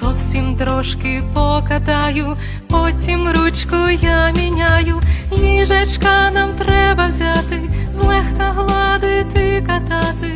зовсім трошки покатаю, потім ручку я міняю, їжачка нам треба взяти, злегка гладити, катати.